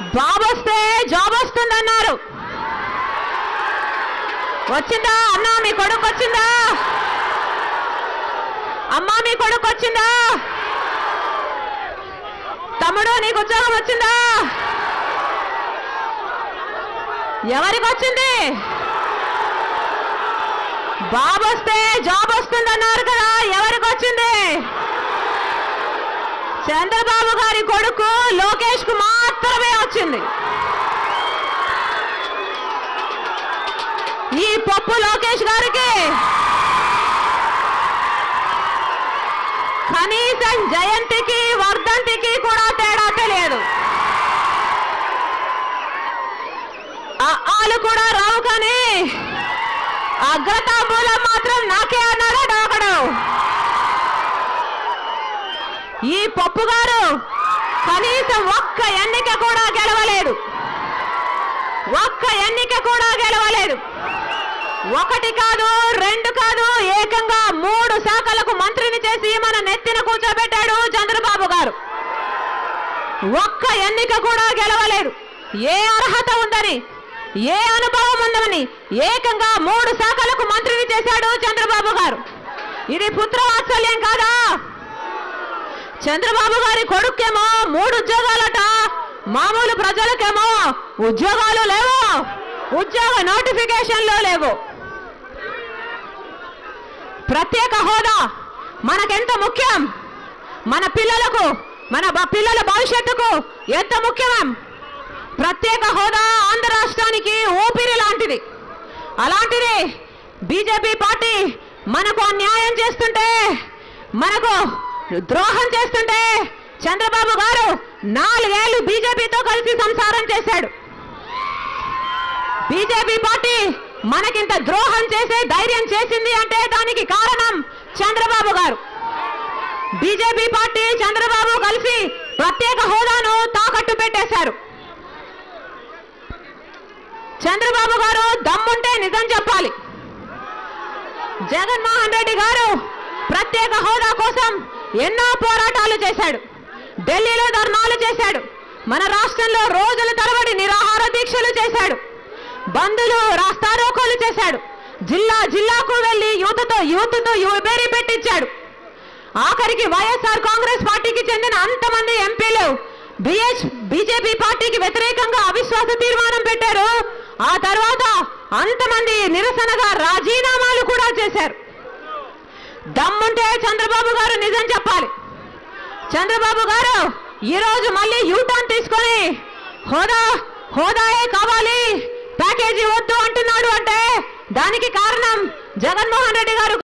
బాబు వస్తే జాబ్ వస్తుందన్నారు. వచ్చిందా? అన్నా మీ కొడుకు వచ్చిందా? అమ్మా మీ కొడుకు వచ్చిందా? తమ్ముడు నీకు ఉద్యోగం వచ్చిందా? ఎవరికి వచ్చింది? బాబు వస్తే జాబ్ వస్తుందన్నారు కదా ఎవరికి వచ్చింది? చంద్రబాబు గారి కొడుకు లోకేష్ కుమార్ అప్పు లోకేష్ గారికి. కనీసం జయంతికి వర్ధంతికి కూడా తేడా తెలియదు. ఆలు కూడా రావు కానీ అగ్రతాంబూలం మాత్రం నాకే అన్నాడు డాకడు. ఈ పప్పు గారు కనీసం ఒక్క ఎన్నిక కూడా గెలవలేదు. ఒక్క ఎన్నిక కూడా గెలవలేదు. ఒకటి కాదు రెండు కాదు ఏకంగా మూడు శాఖలకు మంత్రిని చేసి మన నెత్తిన కూర్చోబెట్టాడు చంద్రబాబు గారు. ఒక్క ఎన్నిక కూడా గెలవలేదు. ఏ అర్హత ఉందని ఏ అనుభవం ఉందని ఏకంగా మూడు శాఖలకు మంత్రిని చేశాడు చంద్రబాబు గారు. ఇది పుత్రవాత్సల్యం కాదా? చంద్రబాబు గారి కొడుకేమో మూడు ఉద్యోగాలట మామూలు ప్రజలకేమో ఉద్యోగాలు లేవు ఉద్యోగ నోటిఫికేషన్లో లేవు. ప్రత్యేక హోదా మనకెంత ముఖ్యం? మన పిల్లలకు మన పిల్లల భవిష్యత్తుకు ఎంత ముఖ్యం ప్రత్యేక హోదా ఆంధ్ర రాష్ట్రానికి ఊపిరి లాంటిది. అలాంటిది బీజేపీ పార్టీ మనకు అన్యాయం చేస్తుంటే మనకు ద్రోహం చేస్తుంటే చంద్రబాబు గారు నాలుగేళ్ళు బీజేపీతో కలిసి సంసారం చేశాడు. బీజేపీ పార్టీ మనకింత ద్రోహం చేసే ధైర్యం చేసింది అంటే దానికి కారణం చంద్రబాబు గారు. బీజేపీ పార్టీ చంద్రబాబు కలిసి ప్రత్యేక హోదాను తాకట్టు పెట్టేశారు. చంద్రబాబు గారు దమ్ముంటే నిజం చెప్పాలి. జగన్మోహన్ రెడ్డి గారు ప్రత్యేక హోదా కోసం ఎన్నో పోరాటాలు చేశాడు. ఢిల్లీలో ధర్నాలు చేశాడు. మన రాష్ట్రంలో రోజుల తరబడి నిరాహార దీక్షలు చేశాడు. బంధులు రాస్తారోకోలు చేశాడు. జిల్లా జిల్లాకు వెళ్ళి యూత్తో యూత్తో యువబేరి పెట్టించాడు. ఆఖరికి వైఎస్ఆర్ కాంగ్రెస్ పార్టీకి చెందిన అంతమంది ఎంపీలు బిహెచ్ బీజేపీ పార్టీకి వ్యతిరేకంగా అవిశ్వాస తీర్మానం పెట్టారు. ఆ తర్వాత అంతమంది నిరసనగా రాజీనామాలు కూడా చేశారు. దమ్ముంటే చంద్రబాబు గారు నిజం చెప్పాలి. చంద్రబాబు గారు ఈరోజు మళ్ళీ యూటర్న్ తీసుకొని హోదా హోదాయే కావాలి. ప్యాకేజీ వద్దు అంటున్నాడు అంటే దానికి కారణం జగన్మోహన్ రెడ్డి గారు